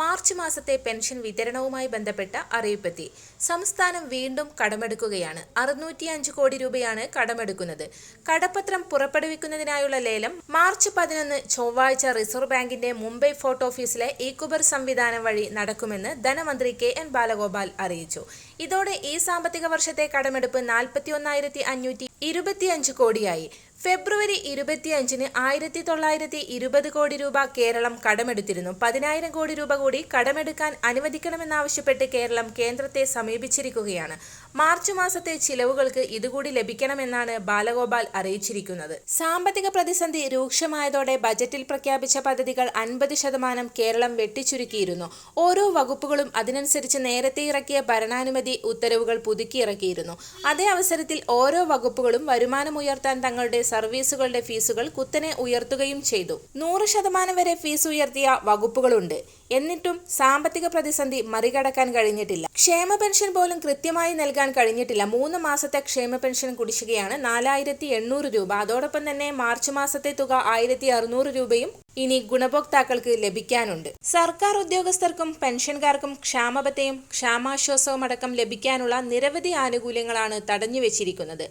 March മാസത്തെ pension വിതരണവുമായി ബന്ധപ്പെട്ട അറിയിപ്പെത്തി. സംസ്ഥാനം വീണ്ടും കടമെടുക്കുകയാണ്. അറുന്നൂറ്റിയഞ്ച് കോടി രൂപയാണ് കടമെടുക്കുന്നത്. കടപ്പത്രം പുറപ്പെടുവിക്കുന്നതിനായുള്ള ലേലം മാർച്ച് പതിനൊന്ന് ചൊവ്വാഴ്ച റിസർവ് ബാങ്കിന്റെ മുംബൈ ഫോർട്ട് ഓഫീസിലെ ഈക്കുബർ സംവിധാനം വഴി നടക്കുമെന്ന് ധനമന്ത്രി കെ. എൻ. ബാലഗോപാൽ അറിയിച്ചു. ഇതോടെ ഈ സാമ്പത്തിക വർഷത്തെ കടമെടുപ്പ് നാൽപ്പത്തിയൊന്നായിരത്തി അഞ്ഞൂറ്റി ഇരുപത്തിയഞ്ച് കോടിയായി. ഫെബ്രുവരി ഇരുപത്തിയഞ്ചിന് ആയിരത്തി തൊള്ളായിരത്തി ഇരുപത് കോടി രൂപ കേരളം കടമെടുത്തിരുന്നു. പതിനായിരം കോടി രൂപ കൂടി കടമെടുക്കാൻ അനുവദിക്കണമെന്നാവശ്യപ്പെട്ട് കേരളം കേന്ദ്രത്തെ സമീപിച്ചിരിക്കുകയാണ്. മാർച്ച് മാസത്തെ ചിലവുകൾക്ക് ഇതുകൂടി ലഭിക്കണമെന്നാണ് ബാലഗോപാൽ അറിയിച്ചിരിക്കുന്നത്. സാമ്പത്തിക പ്രതിസന്ധി രൂക്ഷമായതോടെ ബജറ്റിൽ പ്രഖ്യാപിച്ച പദ്ധതികൾ അൻപത് ശതമാനം കേരളം വെട്ടിച്ചുരുക്കിയിരുന്നു. ഓരോ വകുപ്പുകളും അതിനനുസരിച്ച് നേരത്തെ ഇറക്കിയ ഭരണാനുമതി ഉത്തരവുകൾ പുതുക്കിയിറക്കിയിരുന്നു. അതേ അവസരത്തിൽ ഓരോ വകുപ്പുകളും വരുമാനമുയർത്താൻ തങ്ങളുടെ സർവീസുകളുടെ ഫീസുകൾ കുത്തനെ ഉയർത്തുകയും ചെയ്തു. നൂറ് ശതമാനം വരെ ഫീസ് ഉയർത്തിയ വകുപ്പുകളുണ്ട്. എന്നിട്ടും സാമ്പത്തിക പ്രതിസന്ധി മറികടക്കാൻ കഴിഞ്ഞിട്ടില്ല. ക്ഷേമ പെൻഷൻ പോലും കൃത്യമായി നൽകാൻ കഴിഞ്ഞിട്ടില്ല. മൂന്ന് മാസത്തെ ക്ഷേമ പെൻഷൻ കുടിശ്ശികയാണ് നാലായിരത്തി എണ്ണൂറ് രൂപ. അതോടൊപ്പം തന്നെ മാർച്ച് മാസത്തെ തുക ആയിരത്തി അറുന്നൂറ് രൂപയും ഇനി ഗുണഭോക്താക്കൾക്ക് ലഭിക്കാനുണ്ട്. സർക്കാർ ഉദ്യോഗസ്ഥർക്കും പെൻഷൻകാർക്കും ക്ഷാമബത്തെയും ക്ഷാമാശ്വാസവും അടക്കം ലഭിക്കാനുള്ള നിരവധി ആനുകൂല്യങ്ങളാണ് തടഞ്ഞു വെച്ചിരിക്കുന്നത്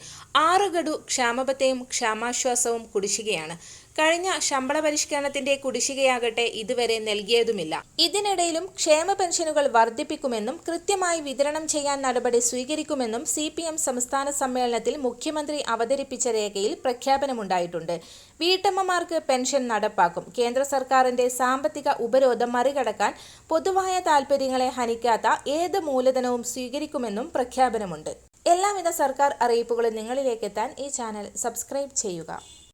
ആറ് ഗഡു ക്ഷാമബത്തെയും ക്ഷാമാശ്വാസവും കുടിശ്ശികയാണ്. കഴിഞ്ഞ ശമ്പള പരിഷ്കരണത്തിന്റെ കുടിശ്ശികയാകട്ടെ ഇതുവരെ നൽകിയതുമില്ല. ഇതിനിടയിലും ക്ഷേമ പെൻഷനുകൾ വർദ്ധിപ്പിക്കുമെന്നും കൃത്യമായി വിതരണം ചെയ്യാൻ നടപടി സ്വീകരിക്കുമെന്നും സി സംസ്ഥാന സമ്മേളനത്തിൽ മുഖ്യമന്ത്രി അവതരിപ്പിച്ച രേഖയിൽ പ്രഖ്യാപനമുണ്ടായിട്ടുണ്ട്. വീട്ടമ്മമാർക്ക് പെൻഷൻ നടപ്പാക്കും. കേന്ദ്ര സർക്കാരിന്റെ സാമ്പത്തിക ഉപരോധം മറികടക്കാൻ പൊതുവായ താൽപര്യങ്ങളെ ഹനിക്കാത്ത ഏത് മൂലധനവും സ്വീകരിക്കുമെന്നും പ്രഖ്യാപനമുണ്ട്. എല്ലാവിധ സർക്കാർ അറിയിപ്പുകളും നിങ്ങളിലേക്കെത്താൻ ഈ ചാനൽ സബ്സ്ക്രൈബ് ചെയ്യുക.